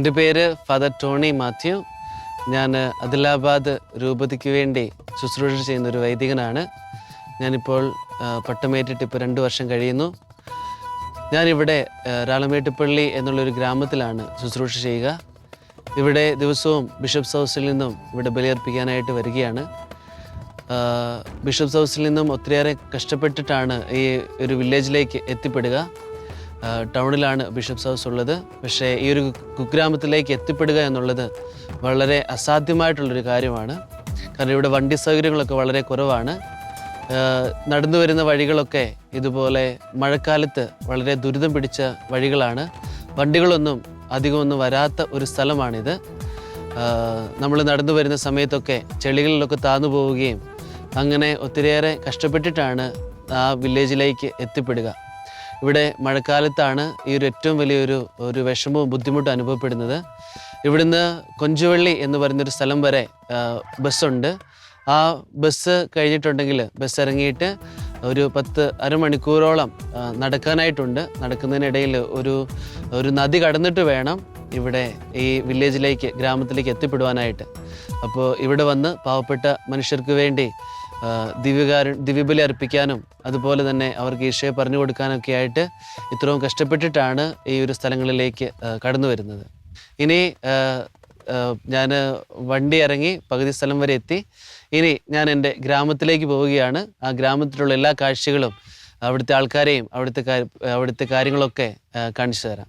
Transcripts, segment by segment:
എന്റെ പേര് father Tony Mathew. ഞാൻ അദിലാബാദ് രൂപതയ്ക്ക് വേണ്ടി ശുശ്രൂഷ ചെയ്യുന്ന ഒരു വൈദികനാണ്. ഞാനിപ്പോൾ പട്ടമേറ്റിട്ട് ഇപ്പോൾ രണ്ട് വർഷം കഴിയുന്നു. ഞാനിവിടെ ആ, രാളമേട്ടുപള്ളി എന്നുള്ളൊരു ഗ്രാമത്തിലാണ് ശുശ്രൂഷ ചെയ്യുക. ഇവിടെ ദിവസവും ബിഷപ്സ് ഹൗസിൽ നിന്നും ഇവിടെ ബലിയർപ്പിക്കാനായിട്ട് വരികയാണ്. ബിഷപ്സ് ഹൗസിൽ നിന്നും ഒത്തിരിയേറെ കഷ്ടപ്പെട്ടിട്ടാണ് ഈ ഒരു വില്ലേജിലേക്ക് എത്തിപ്പെടുക. ടൗണിലാണ് ബിഷപ്സ് ഹൗസ് ഉള്ളത്. പക്ഷേ ഈ ഒരു കുഗ്രാമത്തിലേക്ക് എത്തിപ്പെടുക എന്നുള്ളത് വളരെ അസാധ്യമായിട്ടുള്ളൊരു കാര്യമാണ്. കാരണം ഇവിടെ വണ്ടി സൗകര്യങ്ങളൊക്കെ വളരെ കുറവാണ്. നടന്നു വരുന്ന വഴികളൊക്കെ ഇതുപോലെ മഴക്കാലത്ത് വളരെ ദുരിതം പിടിച്ച വഴികളാണ്. വണ്ടികളൊന്നും അധികമൊന്നും വരാത്ത ഒരു സ്ഥലമാണിത്. നമ്മൾ നടന്നു വരുന്ന സമയത്തൊക്കെ ചെളികളിലൊക്കെ താന്നു പോവുകയും അങ്ങനെ ഒത്തിരിയേറെ കഷ്ടപ്പെട്ടിട്ടാണ് ആ വില്ലേജിലേക്ക് എത്തിപ്പെടുക. ഇവിടെ മഴക്കാലത്താണ് ഈ ഒരു ഏറ്റവും വലിയൊരു ഒരു വിഷമവും ബുദ്ധിമുട്ടും അനുഭവപ്പെടുന്നത്. ഇവിടുന്ന് കൊഞ്ചുവള്ളി എന്ന് പറയുന്നൊരു സ്ഥലം വരെ ബസ്സുണ്ട്. ആ ബസ് കഴിഞ്ഞിട്ടുണ്ടെങ്കിൽ ബസ് ഇറങ്ങിയിട്ട് ഒരു പത്ത് അരമണിക്കൂറോളം നടക്കാനായിട്ടുണ്ട്. നടക്കുന്നതിനിടയിൽ ഒരു ഒരു നദി കടന്നിട്ട് വേണം ഇവിടെ ഈ വില്ലേജിലേക്ക് ഗ്രാമത്തിലേക്ക് എത്തിപ്പെടുവാനായിട്ട്. അപ്പോൾ ഇവിടെ വന്ന് പാവപ്പെട്ട മനുഷ്യർക്ക് വേണ്ടി ദിവ്യകാരു ദിവ്യബലി അർപ്പിക്കാനും അതുപോലെ തന്നെ അവർക്ക് ഈശോയെ പറഞ്ഞു കൊടുക്കാനൊക്കെ ആയിട്ട് ഇത്രയും കഷ്ടപ്പെട്ടിട്ടാണ് ഈ ഒരു സ്ഥലങ്ങളിലേക്ക് കടന്നു വരുന്നത്. ഇനി ഞാൻ വണ്ടി ഇറങ്ങി പകുതി സ്ഥലം വരെ എത്തി. ഇനി ഞാൻ എന്റെ ഗ്രാമത്തിലേക്ക് പോവുകയാണ്. ആ ഗ്രാമത്തിലുള്ള എല്ലാ കാഴ്ചകളും അവിടുത്തെ ആൾക്കാരെയും അവിടുത്തെ അവിടുത്തെ കാര്യങ്ങളൊക്കെ കാണിച്ചു തരാം.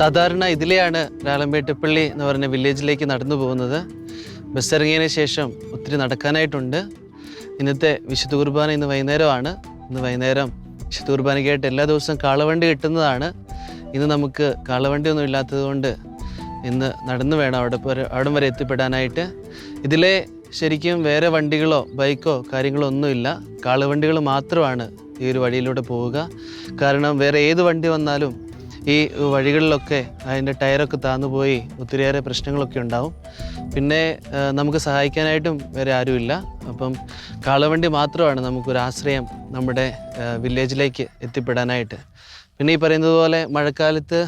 സാധാരണ ഇതിലെയാണ് രാളമ്പേട്ടപ്പള്ളി എന്ന് പറഞ്ഞ വില്ലേജിലേക്ക് നടന്നു പോകുന്നത്. ബസ് ഇറങ്ങിയതിന് ശേഷം ഒത്തിരി നടക്കാനായിട്ടുണ്ട്. ഇന്നത്തെ വിശുദ്ധ കുർബാന ഇന്ന് വൈകുന്നേരമാണ്. ഇന്ന് വൈകുന്നേരം വിശുദ്ധ കുർബാനയ്ക്കായിട്ട് എല്ലാ ദിവസവും കാളവണ്ടി കിട്ടുന്നതാണ്. ഇന്ന് നമുക്ക് കാളവണ്ടി ഒന്നും ഇല്ലാത്തത് കൊണ്ട് ഇന്ന് നടന്നു വേണം അവിടെ അവിടം വരെ എത്തിപ്പെടാനായിട്ട്. ഇതിലെ ശരിക്കും വേറെ വണ്ടികളോ ബൈക്കോ കാര്യങ്ങളോ ഒന്നുമില്ല. കാളവണ്ടികൾ മാത്രമാണ് ഈ ഒരു വഴിയിലൂടെ പോവുക. കാരണം വേറെ ഏത് വണ്ടി വന്നാലും ഈ വഴികളിലൊക്കെ അതിന്റെ ടയറൊക്കെ താന്നുപോയി ഒത്തിരിയേറെ പ്രശ്നങ്ങളൊക്കെ ഉണ്ടാവും. പിന്നെ നമുക്ക് സഹായിക്കാനായിട്ടും വേറെ ആരുമില്ല. അപ്പം കാളവണ്ടി മാത്രമാണ് നമുക്കൊരു ആശ്രയം നമ്മുടെ വില്ലേജിലേക്ക് എത്തിപ്പെടാനായിട്ട്. പിന്നെ ഈ പറയുന്നത് പോലെ മഴക്കാലത്ത്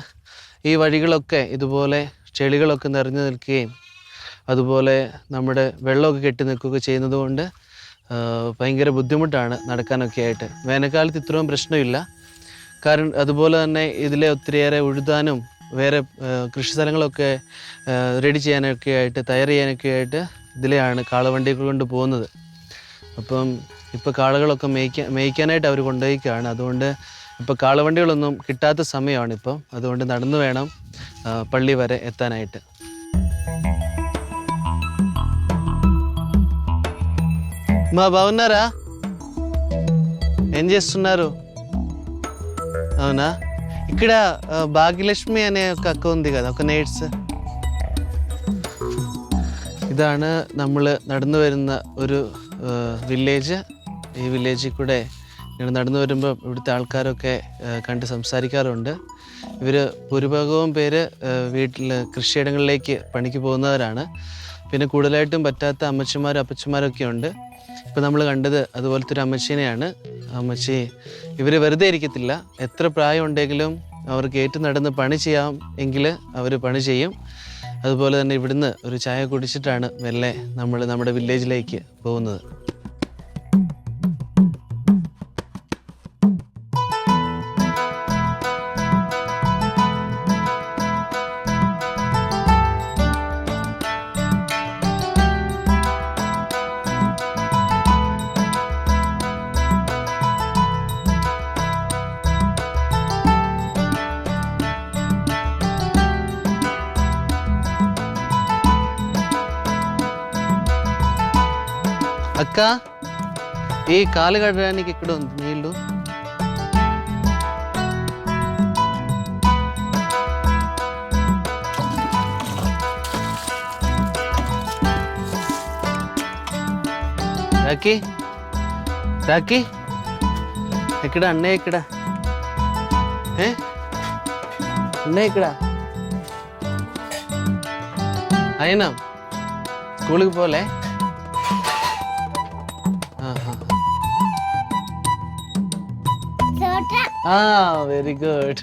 ഈ വഴികളൊക്കെ ഇതുപോലെ ചെളികളൊക്കെ നിറഞ്ഞു നിൽക്കുകയും അതുപോലെ നമ്മുടെ വെള്ളമൊക്കെ കെട്ടി നിൽക്കുകയൊക്കെ ചെയ്യുന്നത് കൊണ്ട് ഭയങ്കര ബുദ്ധിമുട്ടാണ് നടക്കാനൊക്കെ ആയിട്ട് വേനൽക്കാലത്ത് ഇത്രയും പ്രശ്നമില്ല. കാരണം അതുപോലെ തന്നെ ഇതിലെ ഒത്തിരിയേറെ ഉഴുതാനും വേറെ ആ, കൃഷി സ്ഥലങ്ങളൊക്കെ റെഡി ചെയ്യാനൊക്കെ ആയിട്ട് തയ്യാർ ചെയ്യാനൊക്കെ ആയിട്ട് ഇതിലെയാണ് കാളവണ്ടികൾ കൊണ്ട് പോകുന്നത് അപ്പം ഇപ്പോൾ കാളകളൊക്കെ മേയ്ക്കാൻ മേയ്ക്കാനായിട്ട് അവർ കൊണ്ടുപോയിക്കാണ് അതുകൊണ്ട് ഇപ്പോൾ കാളവണ്ടികളൊന്നും കിട്ടാത്ത സമയമാണ് ഇപ്പം അതുകൊണ്ട് നടന്നു വേണം ആ, പള്ളി വരെ എത്താനായിട്ട് మా బాగున్నారా ఏం చేస్తున్నారు అవునా ఇక్కడ ఆ, భాగ్యలక్ష్మి అనే ఒక అక్క ఉంది కదా ఒక నేట్స్ ഇതാണ് നമ്മൾ നടന്നു വരുന്ന ഒരു വില്ലേജ് ഈ വില്ലേജിൽ കൂടെ ഇങ്ങനെ നടന്നു വരുമ്പോൾ ഇവിടുത്തെ ആൾക്കാരൊക്കെ ആ, കണ്ട് സംസാരിക്കാറുണ്ട് ഇവർ ഭൂരിഭാഗവും പേര് വീട്ടിൽ കൃഷിയിടങ്ങളിലേക്ക് പണിക്ക് പോകുന്നവരാണ് പിന്നെ കൂടുതലായിട്ടും പറ്റാത്ത അമ്മച്ചിമാരും അപ്പച്ചന്മാരൊക്കെ ഉണ്ട് ഇപ്പം നമ്മൾ കണ്ടത് അതുപോലത്തെ ഒരു അമ്മച്ചീനെയാണ്. അമ്മച്ചി ഇവർ വെറുതെ ഇരിക്കത്തില്ല. എത്ര പ്രായം ഉണ്ടെങ്കിലും അവർക്ക് ഏറ്റു നടന്ന് പണി ചെയ്യാം എങ്കിൽ അവർ പണി ചെയ്യും. അതുപോലെ തന്നെ ഇവിടുന്ന് ഒരു ചായ കുടിച്ചിട്ടാണ് മെല്ലെ നമ്മൾ നമ്മുടെ വില്ലേജിലേക്ക് പോകുന്നത്. అక్క ఈ కాలు గడడానికి ఇక్కడ ఉంది నీళ్ళు. రాకీ రాకీ ఇక్కడ అన్నయ్య ఇక్కడ. అన్నయ్య ఇక్కడ. అయినా స్కూల్కి పోలే. ആ വെരി ഗുഡ്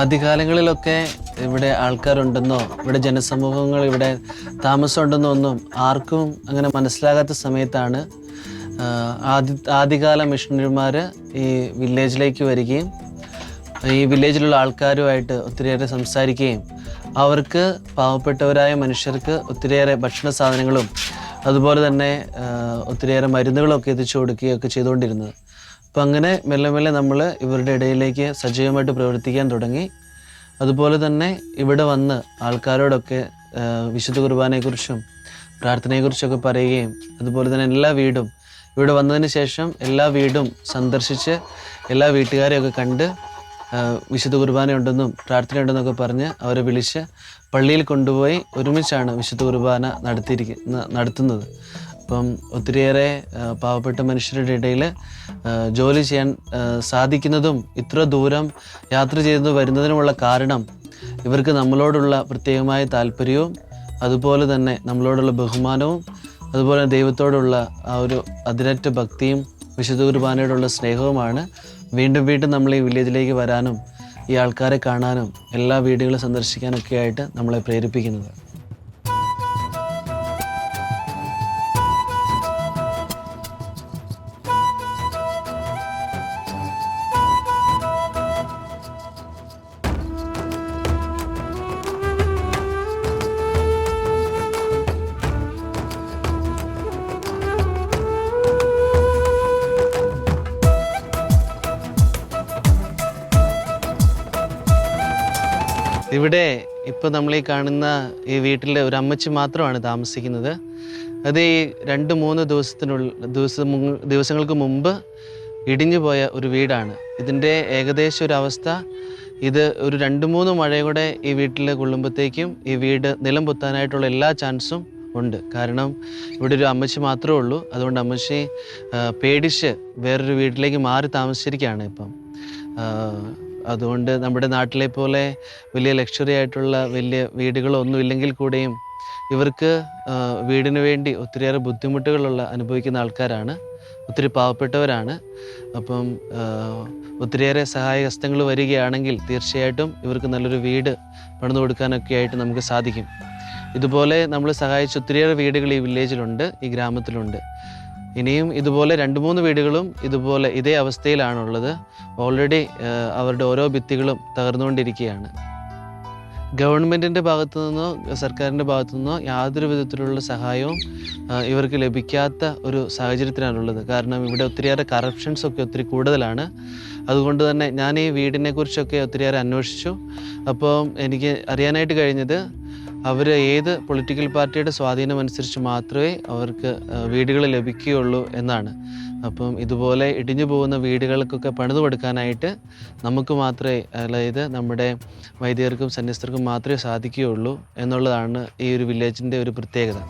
ആദ്യകാലങ്ങളിലൊക്കെ ഇവിടെ ആൾക്കാരുണ്ടെന്നോ ഇവിടെ ജനസമൂഹങ്ങൾ ഇവിടെ താമസമുണ്ടെന്നോ ഒന്നും ആർക്കും അങ്ങനെ മനസ്സിലാകാത്ത സമയത്താണ് ആദ്യ ആദ്യകാല മിഷണറിമാർ ഈ വില്ലേജിലേക്ക് വരികയും ഈ വില്ലേജിലുള്ള ആൾക്കാരുമായിട്ട് ഒത്തിരിയേറെ സംസാരിക്കുകയും അവർക്ക് പാവപ്പെട്ടവരായ മനുഷ്യർക്ക് ഒത്തിരിയേറെ ഭക്ഷണ സാധനങ്ങളും അതുപോലെ തന്നെ ഒത്തിരിയേറെ മരുന്നുകളൊക്കെ എത്തിച്ചു കൊടുക്കുകയൊക്കെ ചെയ്തുകൊണ്ടിരുന്നത്. അപ്പം അങ്ങനെ മെല്ലെ മെല്ലെ നമ്മൾ ഇവരുടെ ഇടയിലേക്ക് സജീവമായിട്ട് പ്രവർത്തിക്കാൻ തുടങ്ങി. അതുപോലെ തന്നെ ഇവിടെ വന്ന് ആൾക്കാരോടൊക്കെ വിശുദ്ധ കുർബാനയെക്കുറിച്ചും പ്രാർത്ഥനയെക്കുറിച്ചൊക്കെ പറയുകയും അതുപോലെ തന്നെ എല്ലാ വീടും ഇവിടെ വന്നതിന് ശേഷം എല്ലാ വീടും സന്ദർശിച്ച് എല്ലാ വീട്ടുകാരെയൊക്കെ കണ്ട് വിശുദ്ധ കുർബാനയുണ്ടെന്നും പ്രാർത്ഥനയുണ്ടെന്നൊക്കെ പറഞ്ഞ് അവരെ വിളിച്ച് പള്ളിയിൽ കൊണ്ടുപോയി ഒരുമിച്ചാണ് വിശുദ്ധ കുർബാന നടത്തിയിരിക്കുന്ന നടത്തുന്നത്. അപ്പം ഒത്തിരിയേറെ പാവപ്പെട്ട മനുഷ്യരുടെ ഇടയിൽ ജോലി ചെയ്യാൻ സാധിക്കുന്നതും ഇത്ര ദൂരം യാത്ര ചെയ്ത് വരുന്നതിനുമുള്ള കാരണം ഇവർക്ക് നമ്മളോടുള്ള പ്രത്യേകമായ താല്പര്യവും അതുപോലെ തന്നെ നമ്മളോടുള്ള ബഹുമാനവും അതുപോലെ ദൈവത്തോടുള്ള ആ ഒരു അതിരറ്റ ഭക്തിയും വിശുദ്ധ കുർബാനയോടുള്ള സ്നേഹവുമാണ്. വീണ്ടും വീണ്ടും നമ്മൾ ഈ വില്ലേജിലേക്ക് വരാനും ഈ ആൾക്കാരെ കാണാനും എല്ലാ വീടുകളും സന്ദർശിക്കാനൊക്കെ ആയിട്ട് നമ്മളെ പ്രേരിപ്പിക്കുന്നത്. ഇവിടെ ഇപ്പോൾ നമ്മൾ ഈ കാണുന്ന ഈ വീട്ടിലെ ഒരു അമ്മച്ചി മാത്രമാണ് താമസിക്കുന്നത്. അത് ഈ രണ്ട് മൂന്ന് ദിവസത്തിനുള്ള ദിവസം ദിവസങ്ങൾക്ക് മുമ്പ് ഇടിഞ്ഞു പോയ ഒരു വീടാണ്. ഇതിന്റെ ഏകദേശം ഒരു അവസ്ഥ ഇത് ഒരു രണ്ട് മൂന്ന് മഴ ഈ വീട്ടിൽ കൊള്ളുമ്പോഴത്തേക്കും ഈ വീട് നിലം പൊത്താനായിട്ടുള്ള എല്ലാ ചാൻസും ഉണ്ട്. കാരണം ഇവിടെ ഒരു അമ്മച്ചി മാത്രമേ ഉള്ളൂ. അതുകൊണ്ട് അമ്മച്ചി പേടിച്ച് വേറൊരു വീട്ടിലേക്ക് മാറി താമസിച്ചിരിക്കുകയാണ് ഇപ്പം. അതുകൊണ്ട് നമ്മുടെ നാട്ടിലെ പോലെ വലിയ ലക്ഷറി ആയിട്ടുള്ള വലിയ വീടുകളോ ഒന്നും ഇല്ലെങ്കിൽ കൂടെയും ഇവർക്ക് വീടിന് വേണ്ടി ഒത്തിരിയേറെ ബുദ്ധിമുട്ടുകളുള്ള അനുഭവിക്കുന്ന ആൾക്കാരാണ്. ഒത്തിരി പാവപ്പെട്ടവരാണ്. അപ്പം ഒത്തിരിയേറെ സഹായഹസ്തങ്ങൾ വരികയാണെങ്കിൽ തീർച്ചയായിട്ടും ഇവർക്ക് നല്ലൊരു വീട് പണിതു കൊടുക്കാനൊക്കെ ആയിട്ട് നമുക്ക് സാധിക്കും. ഇതുപോലെ നമ്മൾ സഹായിച്ച ഒത്തിരിയേറെ വീടുകൾ ഈ വില്ലേജിലുണ്ട് ഈ ഗ്രാമത്തിലുണ്ട്. ഇനിയും ഇതുപോലെ രണ്ട് മൂന്ന് വീടുകളും ഇതുപോലെ ഇതേ അവസ്ഥയിലാണുള്ളത്. ഓൾറെഡി അവരുടെ ഓരോ ഭിത്തികളും തകർന്നുകൊണ്ടിരിക്കുകയാണ്. ഗവൺമെന്റിന്റെ ഭാഗത്തു നിന്നോ സർക്കാരിന്റെ ഭാഗത്തു നിന്നോ യാതൊരു വിധത്തിലുള്ള സഹായവും ഇവർക്ക് ലഭിക്കാത്ത ഒരു സാഹചര്യത്തിലാണുള്ളത്. കാരണം ഇവിടെ ഒത്തിരിയേറെ കറപ്ഷൻസ് ഒക്കെ ഒത്തിരി കൂടുതലാണ്. അതുകൊണ്ട് തന്നെ ഞാൻ ഈ വീടിനെ കുറിച്ചൊക്കെ ഒത്തിരിയേറെ അന്വേഷിച്ചു. അപ്പോൾ എനിക്ക് അറിയാനായിട്ട് കഴിഞ്ഞത് അവർ ഏത് പൊളിറ്റിക്കൽ പാർട്ടിയുടെ സ്വാധീനം അനുസരിച്ച് മാത്രമേ അവർക്ക് വീടുകൾ ലഭിക്കുകയുള്ളൂ എന്നാണ് അപ്പം ഇതുപോലെ ഇടിഞ്ഞു പോകുന്ന വീടുകൾക്കൊക്കെ പണിതു കൊടുക്കാനായിട്ട് നമുക്ക് മാത്രമേ അതായത് നമ്മുടെ വൈദികർക്കും സന്യസ്തർക്കും മാത്രമേ സാധിക്കുകയുള്ളൂ എന്നുള്ളതാണ് ഈ ഒരു വില്ലേജിൻ്റെ ഒരു പ്രത്യേകത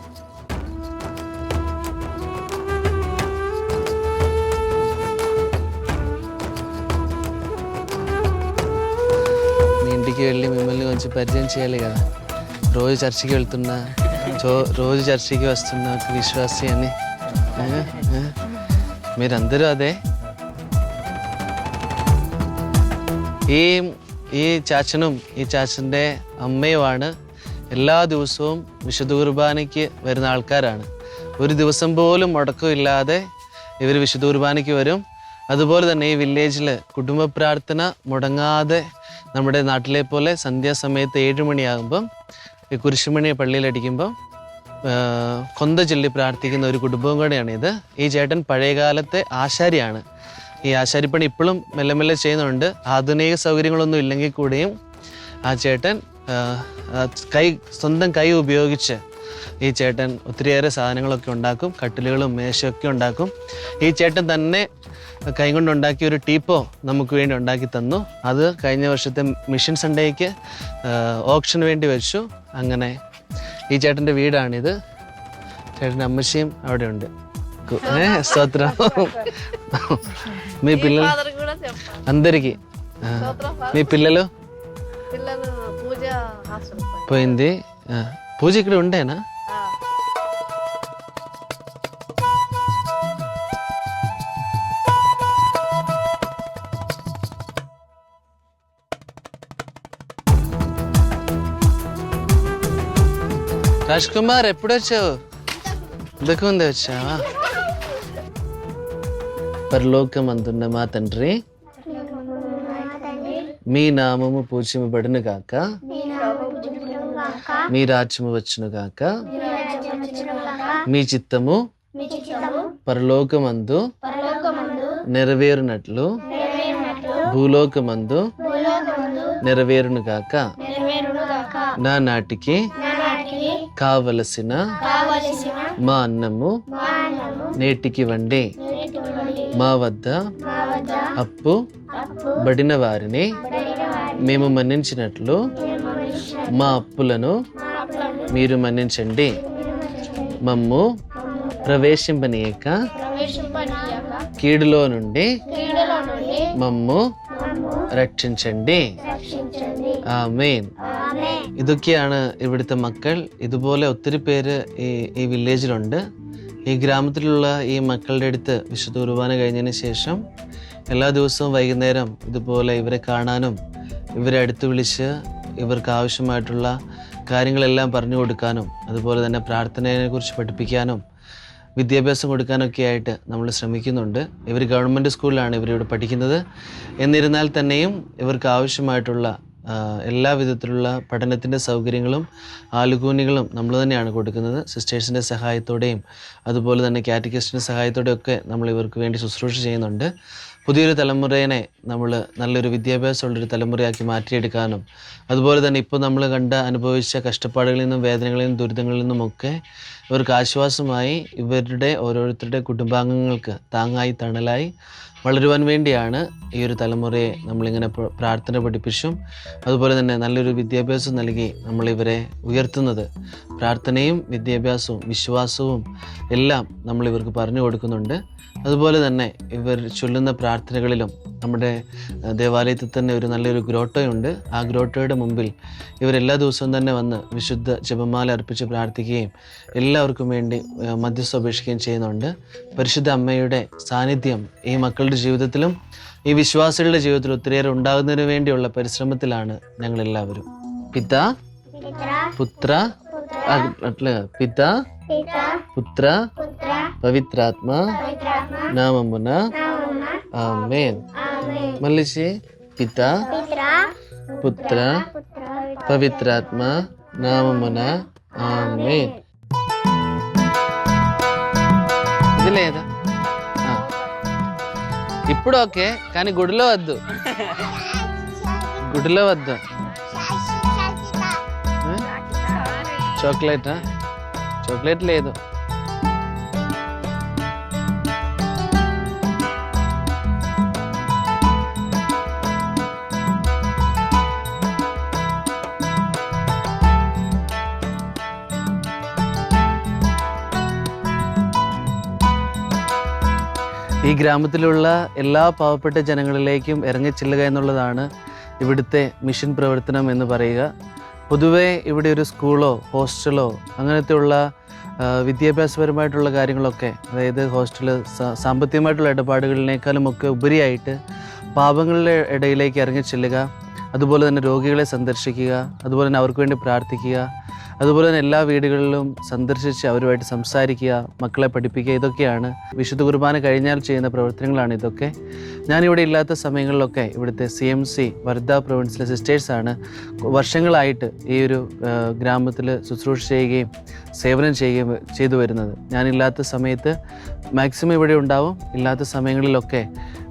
మీ ఇంటికి వెళ్ళి మిమ్మల్ని కొంచెం పరిచయం చేయాలి కదా రోజు చర్చికి వెళ్తున్నా చో- రోజు చర్చికి వస్తున్నా ఒక విశ్వాసి అని ఆ, ఆ. మీరందరూ అదే ഈ ഈ ചാച്ചനും ഈ ചാച്ചൻ്റെ അമ്മയുമാണ് എല്ലാ ദിവസവും വിശുദ്ധ കുർബാനയ്ക്ക് വരുന്ന ആൾക്കാരാണ് ഒരു ദിവസം പോലും മുടക്കമില്ലാതെ ഇവർ വിശുദ്ധ കുർബാനയ്ക്ക് വരും അതുപോലെ തന്നെ ഈ വില്ലേജിൽ കുടുംബ പ്രാർത്ഥന മുടങ്ങാതെ നമ്മുടെ നാട്ടിലെ പോലെ സന്ധ്യാസമയത്ത് ഏഴ് മണിയാകുമ്പം ഈ കുരിശുമണി പള്ളിയിലടിക്കുമ്പോൾ കൊന്ത ചൊല്ലി പ്രാർത്ഥിക്കുന്ന ഒരു കുടുംബവും ഇത്. ഈ ചേട്ടൻ പഴയകാലത്തെ ആശാരിയാണ്. ഈ ആശാരിപ്പണി ഇപ്പോഴും മെല്ലെ മെല്ലെ ചെയ്യുന്നുണ്ട്. ആധുനിക സൗകര്യങ്ങളൊന്നും ഇല്ലെങ്കിൽ കൂടെയും ആ ചേട്ടൻ കൈ സ്വന്തം കൈ ഉപയോഗിച്ച് ഈ ചേട്ടൻ ഒത്തിരിയേറെ സാധനങ്ങളൊക്കെ ഉണ്ടാക്കും കട്ടിലുകളും മേശയൊക്കെ ഉണ്ടാക്കും. ഈ ചേട്ടൻ തന്നെ കൈകൊണ്ടുണ്ടാക്കിയ ഒരു ടീപ്പോ നമുക്ക് വേണ്ടി ഉണ്ടാക്കി തന്നു. അത് കഴിഞ്ഞ വർഷത്തെ മിഷൻ സൺഡേക്ക് ഓപ്ഷന് വേണ്ടി വെച്ചു. അങ്ങനെ ഈ ചേട്ടന്റെ വീടാണിത്. ചേട്ടന്റെ അമ്മച്ചിയും അവിടെ ഉണ്ട്. പൂജ ഇക്കടെ ഉണ്ടേനാ? రాజ్ కుమార్ ఎప్పుడు వచ్చావు? ఇంతకు ముందే వచ్చావా? పరలోకమందున్న మా తండ్రి? మీ నామము పూజింపబడును గాక. మీ రాజ్యము వచ్చును గాక. మీ చిత్తము పరలోకమందు నెరవేరునట్లు. భూలోకమందు నెరవేరును గాక. నా నాటికి కావలసిన మా అన్నము నేటికి వండి మా వద్ద అప్పు బడిన వారిని మేము మన్నించినట్లు మా అప్పులను మీరు మన్నించండి. మమ్ము ప్రవేశింపనీయక కీడులో నుండి మమ్ము రక్షించండి. ఆమెన్. ഇതൊക്കെയാണ് ഇവിടുത്തെ മക്കൾ. ഇതുപോലെ ഒത്തിരി പേര് ഈ ഈ വില്ലേജിലുണ്ട്. ഈ ഗ്രാമത്തിലുള്ള ഈ മക്കളുടെ അടുത്ത് വിശുദ്ധ കുർബാന കഴിഞ്ഞതിന് ശേഷം എല്ലാ ദിവസവും വൈകുന്നേരം ഇതുപോലെ ഇവരെ കാണാനും ഇവരെ അടുത്ത് വിളിച്ച് ഇവർക്ക് ആവശ്യമായിട്ടുള്ള കാര്യങ്ങളെല്ലാം പറഞ്ഞു കൊടുക്കാനും അതുപോലെ തന്നെ പ്രാർത്ഥനയെക്കുറിച്ച് പഠിപ്പിക്കാനും വിദ്യാഭ്യാസം കൊടുക്കാനൊക്കെ ആയിട്ട് നമ്മൾ ശ്രമിക്കുന്നുണ്ട്. ഇവർ ഗവൺമെന്റ് സ്കൂളിലാണ് ഇവരിവിടെ പഠിക്കുന്നത്. എന്നിരുന്നാൽ തന്നെയും ഇവർക്ക് ആവശ്യമായിട്ടുള്ള എല്ലാ വിധത്തിലുള്ള പഠനത്തിന്റെ സൗകര്യങ്ങളും ആലുകൂനികളും നമ്മൾ തന്നെയാണ് കൊടുക്കുന്നത്. സിസ്റ്റേഴ്സിന്റെ സഹായത്തോടെയും അതുപോലെ തന്നെ കാറ്റഗിസ്റ്റിന്റെ സഹായത്തോടെയും ഒക്കെ നമ്മൾ ഇവർക്ക് വേണ്ടി ശുശ്രൂഷ ചെയ്യുന്നുണ്ട്. പുതിയൊരു തലമുറയെ നമ്മൾ നല്ലൊരു വിദ്യാഭ്യാസമുള്ളൊരു തലമുറയാക്കി മാറ്റിയെടുക്കാനും അതുപോലെ തന്നെ ഇപ്പോൾ നമ്മൾ കണ്ട അനുഭവിച്ച കഷ്ടപ്പാടുകളിൽ നിന്നും വേദനകളിൽ നിന്നും ദുരിതങ്ങളിൽ നിന്നുമൊക്കെ ഇവർക്ക് ആശ്വാസമായി ഇവരുടെ ഓരോരുത്തരുടെ കുടുംബാംഗങ്ങൾക്ക് താങ്ങായി തണലായി വളരുവാൻ വേണ്ടിയാണ് ഈ ഒരു തലമുറയെ നമ്മളിങ്ങനെ പ്ര- പ്രാർത്ഥന പഠിപ്പിച്ചും അതുപോലെ തന്നെ നല്ലൊരു വിദ്യാഭ്യാസം നൽകി നമ്മളിവരെ ഉയർത്തുന്നത്. പ്രാർത്ഥനയും വിദ്യാഭ്യാസവും വിശ്വാസവും എല്ലാം നമ്മളിവർക്ക് പറഞ്ഞു കൊടുക്കുന്നുണ്ട്. അതുപോലെ തന്നെ ഇവർ ചൊല്ലുന്ന പ്രാർത്ഥനകളിലും നമ്മുടെ ദേവാലയത്തിൽ തന്നെ ഒരു നല്ലൊരു ഗ്രോട്ടോയുണ്ട്. ആ ഗ്രോട്ടോയുടെ മുമ്പിൽ ഇവരെല്ലാ ദിവസവും തന്നെ വന്ന് വിശുദ്ധ ജപമാല അർപ്പിച്ച് പ്രാർത്ഥിക്കുകയും എല്ലാവർക്കും വേണ്ടി മധ്യസ്ഥ അപേക്ഷിക്കുകയും ചെയ്യുന്നുണ്ട്. പരിശുദ്ധ അമ്മയുടെ സാന്നിധ്യം ഈ മക്കളുടെ ജീവിതത്തിലും ഈ വിശ്വാസികളുടെ ജീവിതത്തിലും ഒത്തിരിയേറെ ഉണ്ടാകുന്നതിന് വേണ്ടിയുള്ള പരിശ്രമത്തിലാണ് ഞങ്ങളെല്ലാവരും. പിത പുത്ര అట్లా పిత? పుత్ర. పవిత్రాత్మ. నామమున. ఆమేన్. మళ్ళీ. పిత. పుత్ర. పవిత్రాత్మ. నామమున. ఆమేన్. ఇది లేదా. ఇప్పుడు ఓకే కానీ గుడిలో వద్దు. గుడిలో వద్దు. చాక్లెటా చాక్లెట్ లేదు ഈ ഗ്രാമത്തിലുള്ള എല്ലാ പാവപ്പെട്ട ജനങ്ങളിലേക്കും ഇറങ്ങിച്ചെല്ലുക എന്നുള്ളതാണ് ഇവിടുത്തെ മിഷൻ പ്രവർത്തനം എന്ന് പറയുക പൊതുവേ ഇവിടെ ഒരു സ്കൂളോ ഹോസ്റ്റലോ അങ്ങനത്തെയുള്ള വിദ്യാഭ്യാസപരമായിട്ടുള്ള കാര്യങ്ങളൊക്കെ അതായത് ഹോസ്റ്റൽ സാമ്പത്തികമായിട്ടുള്ള ഇടപാടുകളിനേക്കാളും ഒക്കെ ഉപരിയായിട്ട് പാപങ്ങളുടെ ഇടയിലേക്ക് ഇറങ്ങിച്ചെല്ലുക അതുപോലെ തന്നെ രോഗികളെ സന്ദർശിക്കുക അതുപോലെ തന്നെ അവർക്ക് വേണ്ടി പ്രാർത്ഥിക്കുക അതുപോലെ തന്നെ എല്ലാ വീടുകളിലും സന്ദർശിച്ച് അവരുമായിട്ട് സംസാരിക്കുക മക്കളെ പഠിപ്പിക്കുക ഇതൊക്കെയാണ് വിശുദ്ധ കുർബാന കഴിഞ്ഞാൽ ചെയ്യുന്ന പ്രവർത്തനങ്ങളാണ് ഇതൊക്കെ. ഞാനിവിടെ ഇല്ലാത്ത സമയങ്ങളിലൊക്കെ ഇവിടുത്തെ സി എം സി വർദ്ധ പ്രൊവിൻസിലെ സിസ്റ്റേഴ്സാണ് വർഷങ്ങളായിട്ട് ഈ ഒരു ഗ്രാമത്തിൽ ശുശ്രൂഷ ചെയ്യുകയും സേവനം ചെയ്യുകയും ചെയ്തു വരുന്നത്. ഞാനില്ലാത്ത സമയത്ത് മാക്സിമം ഇവിടെ ഉണ്ടാവും. ഇല്ലാത്ത സമയങ്ങളിലൊക്കെ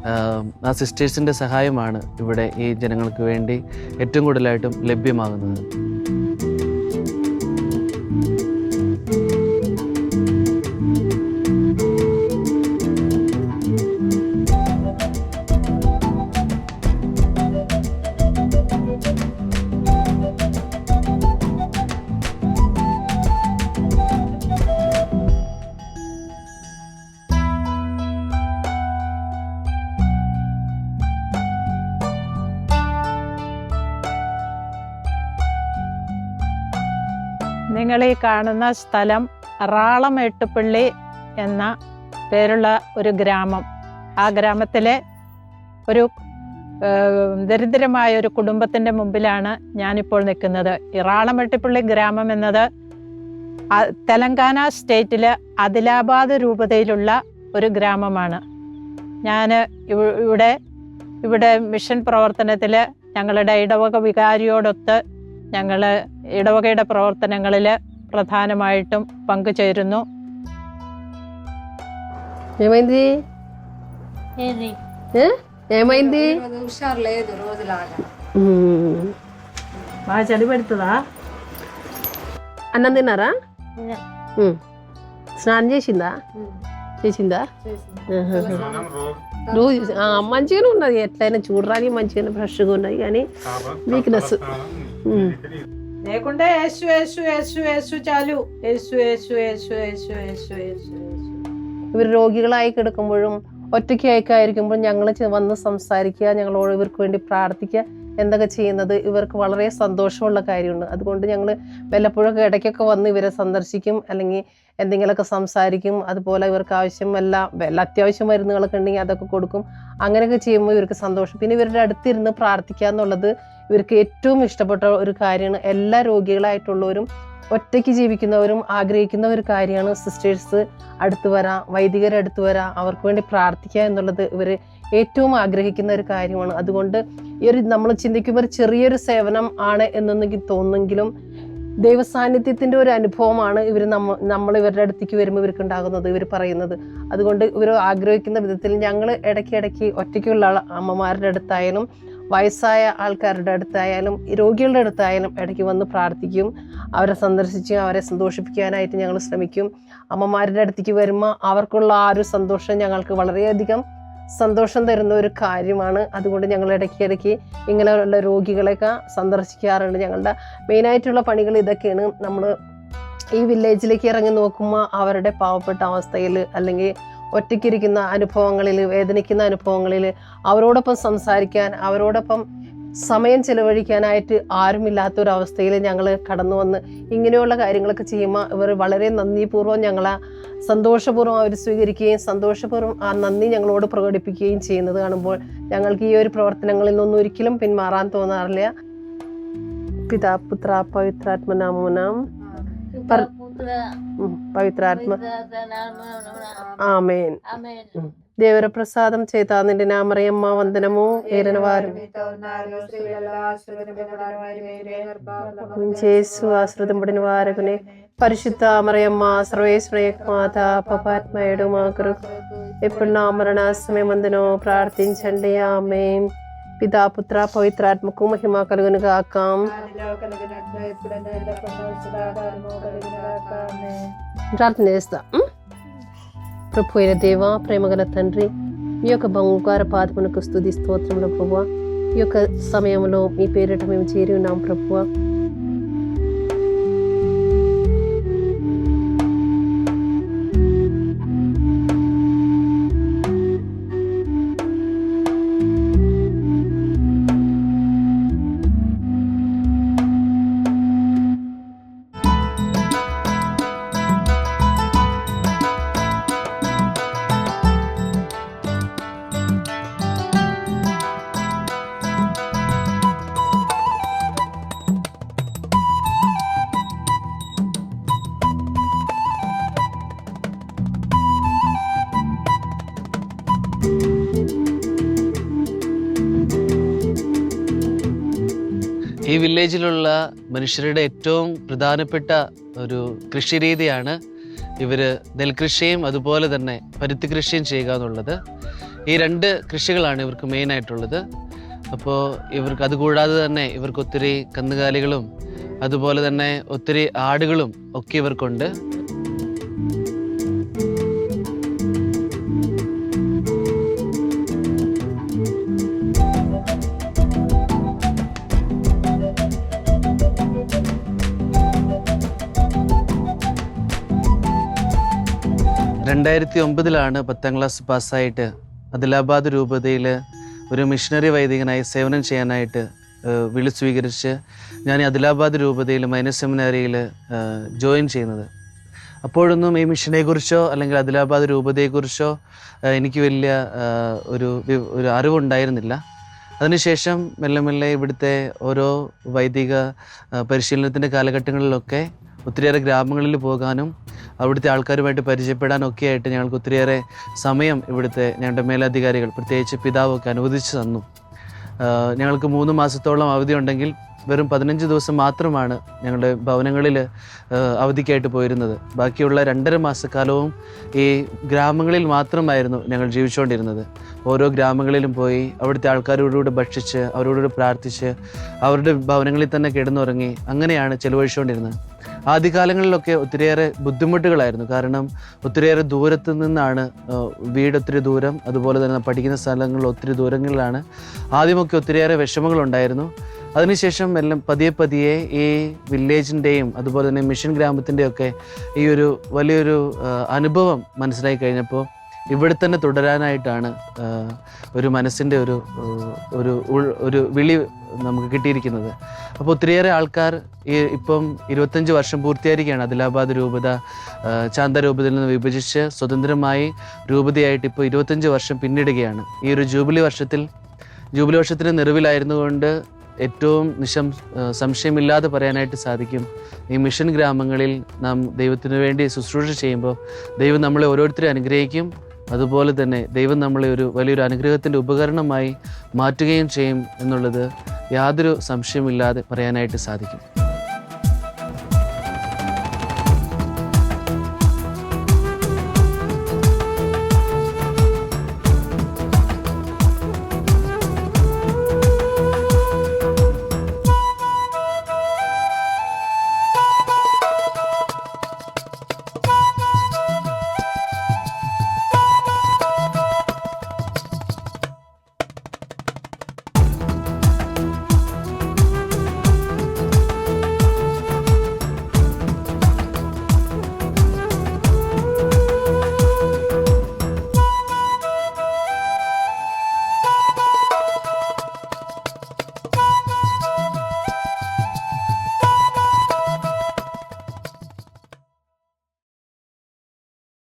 ആ, സിസ്റ്റേഴ്സിന്റെ സഹായമാണ് ഇവിടെ ഈ ജനങ്ങൾക്ക് വേണ്ടി ഏറ്റവും കൂടുതലായിട്ടും ലഭ്യമാകുന്നത്. കാണുന്ന സ്ഥലം റാളം എട്ടുപള്ളി എന്ന പേരുള്ള ഒരു ഗ്രാമം. ആ ഗ്രാമത്തിലെ ഒരു ദരിദ്രമായ ഒരു കുടുംബത്തിന്റെ മുമ്പിലാണ് ഞാനിപ്പോൾ നിൽക്കുന്നത്. ഈ റാളമെട്ടിപ്പള്ളി ഗ്രാമം എന്നത് തെലങ്കാന സ്റ്റേറ്റിലെ ആദിലാബാദ് രൂപതയിലുള്ള ഒരു ഗ്രാമമാണ്. ഞാൻ ഇവിടെ ഇവിടെ മിഷൻ പ്രവർത്തനത്തിൽ ഞങ്ങളുടെ ഇടവക വികാരിയോടൊത്ത് ഞങ്ങൾ ഇടവകയുടെ പ്രവർത്തനങ്ങളിൽ പ്രധാനമായിട്ടും പങ്കുചേരുന്നു ఏమైంది ఏ? ఏమైంది హుషారు లేదు రోజులాగా మ్మ్. బాగా చలి పెడుతుందా అన్నం తిన్నారా మ్మ్. స్నానం చేసిందా చేసిందా ఆహాహా. రోజు ఆ, మంచిగానే ఉన్నది ఎట్లయినా చూడరాని మంచిగానే ఫ్రెష్గా ఉన్నది కానీ వీక్నెస్ എന്നെ കൊണ്ട് യേശു യേശു യേശു യേശു ചാലു. യേശു യേശു യേശു യേശു യേശു യേശു ഇവർ രോഗികളായി കിടക്കുമ്പോഴും ഒറ്റയ്ക്കൊക്കെ ആയിരിക്കുമ്പോൾ ഞങ്ങൾ വന്ന് സംസാരിക്കുക ഞങ്ങളോട് ഇവർക്ക് വേണ്ടി പ്രാർത്ഥിക്കുക എന്തൊക്കെ ചെയ്യുന്നത് ഇവർക്ക് വളരെ സന്തോഷമുള്ള കാര്യമാണ്. അതുകൊണ്ട് ഞങ്ങൾ വല്ലപ്പോഴൊക്കെ ഇടയ്ക്കൊക്കെ വന്ന് ഇവരെ സന്ദർശിക്കും അല്ലെങ്കിൽ എന്തെങ്കിലുമൊക്കെ സംസാരിക്കും. അതുപോലെ ഇവർക്ക് ആവശ്യം എല്ലാ വല്ല അത്യാവശ്യം മരുന്നുകളൊക്കെ ഉണ്ടെങ്കിൽ അതൊക്കെ കൊടുക്കും. അങ്ങനെയൊക്കെ ചെയ്യുമ്പോൾ ഇവർക്ക് സന്തോഷം. പിന്നെ ഇവരുടെ അടുത്തിരുന്ന് പ്രാർത്ഥിക്കുക എന്നുള്ളത് ഇവർക്ക് ഏറ്റവും ഇഷ്ടപ്പെട്ട ഒരു കാര്യമാണ് എല്ലാ രോഗികളായിട്ടുള്ളവരും ഒറ്റയ്ക്ക് ജീവിക്കുന്നവരും ആഗ്രഹിക്കുന്ന ഒരു കാര്യമാണ് സിസ്റ്റേഴ്സ് അടുത്ത് വരാം വൈദികരെ അടുത്ത് വരാം അവർക്ക് വേണ്ടി പ്രാർത്ഥിക്കുക എന്നുള്ളത് ഇവർ ഏറ്റവും ആഗ്രഹിക്കുന്ന ഒരു കാര്യമാണ്. അതുകൊണ്ട് ഈ ഒരു നമ്മൾ ചിന്തിക്കുമ്പോൾ ഒരു ചെറിയൊരു സേവനം ആണ് എന്നൊന്നെങ്കിൽ തോന്നുമെങ്കിലും ദൈവസാന്നിധ്യത്തിന്റെ ഒരു അനുഭവമാണ് ഇവർ നമ്മ നമ്മൾ ഇവരുടെ അടുത്തേക്ക് വരുമ്പോൾ ഇവർക്ക് ഉണ്ടാകുന്നത് ഇവർ പറയുന്നത്. അതുകൊണ്ട് ഇവർ ആഗ്രഹിക്കുന്ന വിധത്തിൽ ഞങ്ങൾ ഇടയ്ക്ക് ഇടയ്ക്ക് ഒറ്റയ്ക്കുള്ള അമ്മമാരുടെ അടുത്തായാലും വയസ്സായ ആൾക്കാരുടെ അടുത്തായാലും രോഗികളുടെ അടുത്തായാലും ഇടയ്ക്ക് വന്ന് പ്രാർത്ഥിക്കും. അവരെ സന്ദർശിച്ച് അവരെ സന്തോഷിപ്പിക്കാനായിട്ട് ഞങ്ങൾ ശ്രമിക്കും. അമ്മമാരുടെ അടുത്തേക്ക് വരുമ്പോൾ അവർക്കുള്ള ആ ഒരു സന്തോഷം ഞങ്ങൾക്ക് വളരെയധികം സന്തോഷം തരുന്ന ഒരു കാര്യമാണ്. അതുകൊണ്ട് ഞങ്ങൾ ഇടയ്ക്ക് ഇടയ്ക്ക് ഇങ്ങനെയുള്ള രോഗികളെയൊക്കെ സന്ദർശിക്കാറുണ്ട്. ഞങ്ങളുടെ മെയിനായിട്ടുള്ള പണികൾ ഇതൊക്കെയാണ്. നമ്മൾ ഈ വില്ലേജിലേക്ക് ഇറങ്ങി നോക്കുമ്പോൾ അവരുടെ പാവപ്പെട്ട അവസ്ഥയിൽ അല്ലെങ്കിൽ ഒറ്റയ്ക്കിരിക്കുന്ന അനുഭവങ്ങളിൽ വേദനിക്കുന്ന അനുഭവങ്ങളിൽ അവരോടൊപ്പം സംസാരിക്കാൻ അവരോടൊപ്പം സമയം ചെലവഴിക്കാനായിട്ട് അവസ്ഥയിൽ ഞങ്ങൾ കടന്നു വന്ന് ഇങ്ങനെയുള്ള കാര്യങ്ങളൊക്കെ ചെയ്യുമ്പോൾ ഇവർ വളരെ നന്ദിപൂർവം ഞങ്ങളെ സന്തോഷപൂർവം അവർ സ്വീകരിക്കുകയും സന്തോഷപൂർവം ആ നന്ദി ഞങ്ങളോട് പ്രകടിപ്പിക്കുകയും ചെയ്യുന്നത് കാണുമ്പോൾ ഞങ്ങൾക്ക് ഈ ഒരു പ്രവർത്തനങ്ങളിൽ നിന്നൊന്നും ഒരിക്കലും പിന്മാറാൻ തോന്നാറില്ല. പിതാ പുത്ര പവിത്രാത്മനാമനാം పవిత్రాత్మ. ఆమెన్. దేవర ప్రసాదం చేత నిండి అమరయమ్మ వందనము ఏరిన వారు చేసు ఆశ్రదింపడిన వారు పరిశుద్ధ అమరయమ్మ సర్వేశ్వర మాత పపాత్మయుడు మా కొరకు. ఎప్పుడు నా మరణ సమయం ప్రార్థించండి. ఆమె పితాపుత్ర పవిత్రాత్మకు మహిమ కలుగును గాక ప్రార్థన చేస్తా. ప్రభు అయిన దేవ ప్రేమగల తండ్రి మీ యొక్క బంగార పాదమునకు స్తుతి స్తోత్రంలో ప్రభు ఈ యొక్క సమయంలో మీ పేరిట మేము చేరి ఉన్నాం ప్రభువ. വില്ലേജിലുള്ള മനുഷ്യരുടെ ഏറ്റവും പ്രധാനപ്പെട്ട ഒരു കൃഷിരീതിയാണ് ഇവർ നെൽകൃഷിയും അതുപോലെ തന്നെ പരുത്തി കൃഷിയും ചെയ്യുക എന്നുള്ളത്. ഈ രണ്ട് കൃഷികളാണ് ഇവർക്ക് മെയിനായിട്ടുള്ളത് അപ്പോൾ ഇവർക്ക് അതുകൂടാതെ തന്നെ ഇവർക്ക് ഒത്തിരി കന്നുകാലികളും അതുപോലെ തന്നെ ഒത്തിരി ആടുകളും ഒക്കെ ഇവർക്കുണ്ട്. രണ്ടായിരത്തി ഒമ്പതിലാണ് പത്താം ക്ലാസ് പാസ്സായിട്ട് അദിലാബാദ് രൂപതയിൽ ഒരു മിഷണറി വൈദികനായി സേവനം ചെയ്യാനായിട്ട് വിളി സ്വീകരിച്ച് ഞാൻ അദിലാബാദ് രൂപതയിൽ മൈനസ് സെമിനാരിയിൽ ജോയിൻ ചെയ്യുന്നത്. അപ്പോഴൊന്നും ഈ മിഷനെക്കുറിച്ചോ അല്ലെങ്കിൽ അദിലാബാദ് രൂപതയെക്കുറിച്ചോ എനിക്ക് വലിയ ഒരു ഒരു അറിവുണ്ടായിരുന്നില്ല. അതിനുശേഷം മെല്ലെ മെല്ലെ ഇവിടുത്തെ ഓരോ വൈദിക പരിശീലനത്തിന്റെ കാലഘട്ടങ്ങളിലൊക്കെ ഒത്തിരിയേറെ ഗ്രാമങ്ങളിൽ പോകാനും അവിടുത്തെ ആൾക്കാരുമായിട്ട് പരിചയപ്പെടാനും ഒക്കെ ആയിട്ട് ഞങ്ങൾക്ക് ഒത്തിരിയേറെ സമയം ഇവിടുത്തെ ഞങ്ങളുടെ മേലധികാരികൾ പ്രത്യേകിച്ച് പിതാവൊക്കെ അനുവദിച്ചു തന്നു. ഞങ്ങൾക്ക് മൂന്ന് മാസത്തോളം അവധി ഉണ്ടെങ്കിൽ വെറും പതിനഞ്ച് ദിവസം മാത്രമാണ് ഞങ്ങളുടെ ഭവനങ്ങളിൽ അവധിക്കായിട്ട് പോയിരുന്നത്. ബാക്കിയുള്ള രണ്ടര മാസക്കാലവും ഈ ഗ്രാമങ്ങളിൽ മാത്രമായിരുന്നു ഞങ്ങൾ ജീവിച്ചുകൊണ്ടിരുന്നത്. ഓരോ ഗ്രാമങ്ങളിലും പോയി അവിടുത്തെ ആൾക്കാരോടുകൂടി ഭക്ഷിച്ച് അവരോടുകൂടി പ്രാർത്ഥിച്ച് അവരുടെ ഭവനങ്ങളിൽ തന്നെ കിടന്നുറങ്ങി അങ്ങനെയാണ് ചെലവഴിച്ചുകൊണ്ടിരുന്നത്. ആദ്യകാലങ്ങളിലൊക്കെ ഒത്തിരിയേറെ ബുദ്ധിമുട്ടുകളായിരുന്നു. കാരണം ഒത്തിരിയേറെ ദൂരത്ത് നിന്നാണ് വീട് ഒത്തിരി ദൂരം അതുപോലെ തന്നെ പഠിക്കുന്ന സ്ഥലങ്ങളിൽ ഒത്തിരി ദൂരങ്ങളിലാണ് ആദ്യമൊക്കെ ഒത്തിരിയേറെ വിഷമങ്ങളുണ്ടായിരുന്നു. അതിനുശേഷം എല്ലാം പതിയെ പതിയെ ഈ വില്ലേജിന്റെയും അതുപോലെ തന്നെ മിഷൻ ഗ്രാമത്തിന്റെയും ഒക്കെ ഈ ഒരു വലിയൊരു അനുഭവം മനസ്സിലായി കഴിഞ്ഞപ്പോൾ ഇവിടെ തന്നെ തുടരാനായിട്ടാണ് ഒരു മനസ്സിന്റെ ഒരു ഒരു ഒരു വിളി നമുക്ക് കിട്ടിയിരിക്കുന്നത്. അപ്പോൾ ഒത്തിരിയേറെ ആൾക്കാർ ഈ ഇപ്പം ഇരുപത്തഞ്ച് വർഷം പൂർത്തിയായിരിക്കുകയാണ്. അദിലാബാദ് രൂപത ചാന്ത രൂപതയിൽ നിന്ന് വിഭജിച്ച് സ്വതന്ത്രമായി രൂപതയായിട്ട് ഇപ്പോൾ ഇരുപത്തഞ്ച് വർഷം പിന്നിടുകയാണ്. ഈ ഒരു ജൂബിലി വർഷത്തിൽ ജൂബിലി വർഷത്തിന്റെ നിറവിലായിരുന്നുകൊണ്ട് ഏറ്റവും നിശം സംശയമില്ലാതെ പറയാനായിട്ട് സാധിക്കും. ഈ മിഷൻ ഗ്രാമങ്ങളിൽ നാം ദൈവത്തിനു വേണ്ടി ശുശ്രൂഷ ചെയ്യുമ്പോൾ ദൈവം നമ്മളെ ഓരോരുത്തരെയും അനുഗ്രഹിക്കും അതുപോലെ തന്നെ ദൈവം നമ്മളെ ഒരു വലിയൊരു അനുഗ്രഹത്തിന്റെ ഉപകരണമായി മാറ്റുകയും ചെയ്യും എന്നുള്ളത് യാതൊരു സംശയമില്ലാതെ പറയാനായിട്ട് സാധിക്കും.